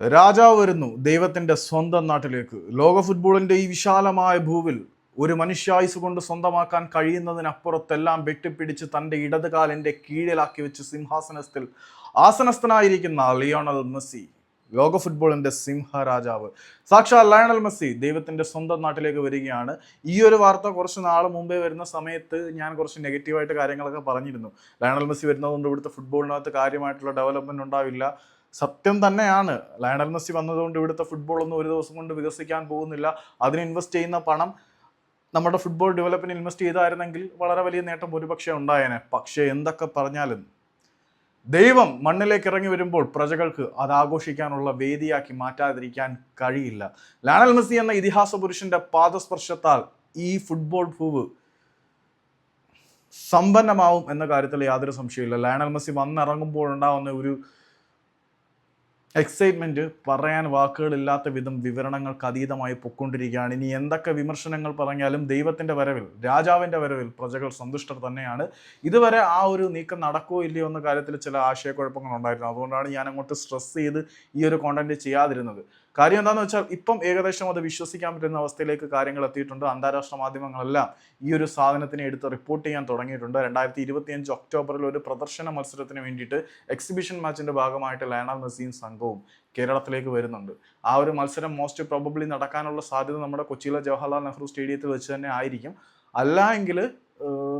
രാജാവ് വരുന്നു ദൈവത്തിന്റെ സ്വന്തം നാട്ടിലേക്ക്. ലോക ഫുട്ബോളിന്റെ ഈ വിശാലമായ ഭൂവിൽ ഒരു മനുഷ്യായുസ് കൊണ്ട് സ്വന്തമാക്കാൻ കഴിയുന്നതിനപ്പുറത്തെല്ലാം വെട്ടിപ്പിടിച്ച് തന്റെ ഇടതുകാലിന്റെ കീഴിലാക്കി വെച്ച് സിംഹാസനത്തിൽ ആസനസ്ഥനായിരിക്കുന്ന ലിയോണൽ മെസ്സി ലോക ഫുട്ബോളിന്റെ സിംഹരാജാവ് സാക്ഷാൽ ലയണൽ മെസ്സി ദൈവത്തിന്റെ സ്വന്തം നാട്ടിലേക്ക് വരികയാണ്. ഈ ഒരു വാർത്ത കുറച്ച് നാൾ മുമ്പേ വരുന്ന സമയത്ത് ഞാൻ കുറച്ച് നെഗറ്റീവായിട്ട് കാര്യങ്ങളൊക്കെ പറഞ്ഞിരുന്നു. ലയണൽ മെസ്സി വരുന്നതുകൊണ്ട് ഇവിടുത്തെ ഫുട്ബോളിനകത്ത് കാര്യമായിട്ടുള്ള ഡെവലപ്മെന്റ് ഉണ്ടാവില്ല. സത്യം തന്നെയാണ്. ലയണൽ മെസ്സി വന്നതുകൊണ്ട് ഇവിടുത്തെ ഫുട്ബോൾ ഒന്നും ഒരു ദിവസം കൊണ്ട് വികസിക്കാൻ പോകുന്നില്ല. അതിന് ഇൻവെസ്റ്റ് ചെയ്യുന്ന പണം നമ്മുടെ ഫുട്ബോൾ ഡെവലപ്പിന് ഇൻവെസ്റ്റ് ചെയ്തായിരുന്നെങ്കിൽ വളരെ വലിയ നേട്ടം ഒരുപക്ഷെ ഉണ്ടായേനെ. പക്ഷേ എന്തൊക്കെ പറഞ്ഞാലും ദൈവം മണ്ണിലേക്ക് ഇറങ്ങി വരുമ്പോൾ പ്രജകൾക്ക് അത് ആഘോഷിക്കാനുള്ള വേദിയാക്കി മാറ്റാതിരിക്കാൻ കഴിയില്ല. ലയണൽ മെസ്സി എന്ന ഇതിഹാസ പുരുഷന്റെ പാദസ്പർശത്താൽ ഈ ഫുട്ബോൾ ഭൂവ് സമ്പന്നമാവും എന്ന കാര്യത്തിൽ യാതൊരു സംശയമില്ല ലയണൽ മെസ്സി വന്നിറങ്ങുമ്പോൾ ഉണ്ടാവുന്ന ഒരു എക്സൈറ്റ്മെന്റ് പറയാൻ വാക്കുകളില്ലാത്ത വിധം വിവരണങ്ങൾക്ക് അതീതമായി പൊക്കൊണ്ടിരിക്കുകയാണ് ഇനി എന്തൊക്കെ വിമർശനങ്ങൾ പറഞ്ഞാലും ദൈവത്തിന്റെ വരവിൽ രാജാവിന്റെ വരവിൽ പ്രജകൾ സന്തുഷ്ടർ തന്നെയാണ്. ഇതുവരെ ആ ഒരു നീക്കം നടക്കുമോ ഇല്ലയോ എന്ന കാര്യത്തിൽ ചില ആശയക്കുഴപ്പങ്ങൾ ഉണ്ടായിരുന്നു. അതുകൊണ്ടാണ് ഞാൻ അങ്ങോട്ട് സ്ട്രെസ് ചെയ്ത് ഈ ഒരു കോണ്ടന്റ് ചെയ്യാതിരുന്നത്. കാര്യം എന്താണെന്ന് വെച്ചാൽ ഇപ്പം ഏകദേശം അത് വിശ്വസിക്കാൻ പറ്റുന്ന അവസ്ഥയിലേക്ക് കാര്യങ്ങൾ എത്തിയിട്ടുണ്ട്. അന്താരാഷ്ട്ര മാധ്യമങ്ങളെല്ലാം ഈ ഒരു സാധനത്തിനെ എടുത്ത് റിപ്പോർട്ട് ചെയ്യാൻ തുടങ്ങിയിട്ടുണ്ട്. രണ്ടായിരത്തി ഇരുപത്തിയഞ്ച് ഒക്ടോബറിൽ ഒരു പ്രദർശന മത്സരത്തിന് വേണ്ടിയിട്ട് എക്സിബിഷൻ മാച്ചിന്റെ ഭാഗമായിട്ട് ലയണൽ മെസ്സിയും സംഘവും കേരളത്തിലേക്ക് വരുന്നുണ്ട്. ആ ഒരു മത്സരം മോസ്റ്റ് പ്രോബബ്ലി നടക്കാനുള്ള സാധ്യത നമ്മുടെ കൊച്ചിയിലെ ജവഹർലാൽ നെഹ്റു സ്റ്റേഡിയത്തിൽ വെച്ച് തന്നെ ആയിരിക്കും. അല്ല എങ്കിൽ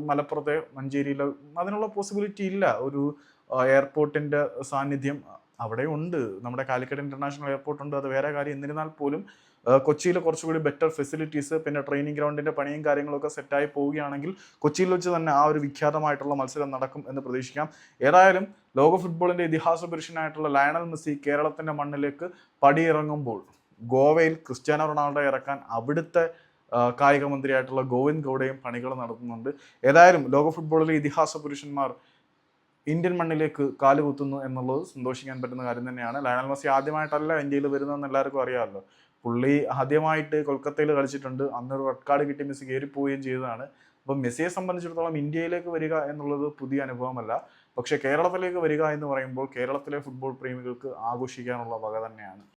മലപ്പുറത്തെ മഞ്ചേരിയിലോ അതിനുള്ള പോസിബിലിറ്റി ഇല്ല. ഒരു എയർപോർട്ടിന്റെ സാന്നിധ്യം അവിടെ ഉണ്ട്. നമ്മുടെ കാലിക്കറ്റ് ഇന്റർനാഷണൽ എയർപോർട്ട് ഉണ്ട്. അത് വേറെ കാര്യം. എന്നിരുന്നാൽ പോലും കൊച്ചിയിൽ കുറച്ചുകൂടി ബെറ്റർ ഫെസിലിറ്റീസ് പിന്നെ ട്രെയിനിങ് ഗ്രൗണ്ടിന്റെ പണിയും കാര്യങ്ങളൊക്കെ സെറ്റായി പോവുകയാണെങ്കിൽ കൊച്ചിയിൽ വെച്ച് തന്നെ ആ ഒരു വിഖ്യാതമായിട്ടുള്ള മത്സരം നടക്കും എന്ന് പ്രതീക്ഷിക്കാം. ഏതായാലും ലോക ഫുട്ബോളിന്റെ ഇതിഹാസ പുരുഷനായിട്ടുള്ള ലയണൽ മെസ്സി കേരളത്തിന്റെ മണ്ണിലേക്ക് പടിയിറങ്ങുമ്പോൾ ഗോവയിൽ ക്രിസ്ത്യാനോ റൊണാൾഡോ ഇറക്കാൻ അവിടുത്തെ കായിക മന്ത്രിയായിട്ടുള്ള ഗോവിന്ദ് ഗൗഡയും പണികൾ നടത്തുന്നുണ്ട്. ഏതായാലും ലോക ഫുട്ബോളിലെ ഇതിഹാസ പുരുഷന്മാർ ഇന്ത്യൻ മണ്ണിലേക്ക് കാലുകുത്തുന്നു എന്നുള്ളത് സന്തോഷിക്കാൻ പറ്റുന്ന കാര്യം തന്നെയാണ്. ലയണൽ മെസ്സി ആദ്യമായിട്ടല്ല ഇന്ത്യയിൽ വരുന്നതെന്ന് എല്ലാവർക്കും അറിയാമല്ലോ. പുള്ളി ആദ്യമായിട്ട് കൊൽക്കത്തയിൽ കളിച്ചിട്ടുണ്ട്. അന്നൊരു റെഡ് കാർഡ് കിട്ടി മെസ്സി കയറിപ്പോവുകയും ചെയ്തതാണ്. അപ്പം മെസ്സിയെ സംബന്ധിച്ചിടത്തോളം ഇന്ത്യയിലേക്ക് വരിക എന്നുള്ളത് പുതിയ അനുഭവമല്ല. പക്ഷേ കേരളത്തിലേക്ക് വരിക എന്ന് പറയുമ്പോൾ കേരളത്തിലെ ഫുട്ബോൾ പ്രേമികൾക്ക് ആഘോഷിക്കാനുള്ള വക തന്നെയാണ്.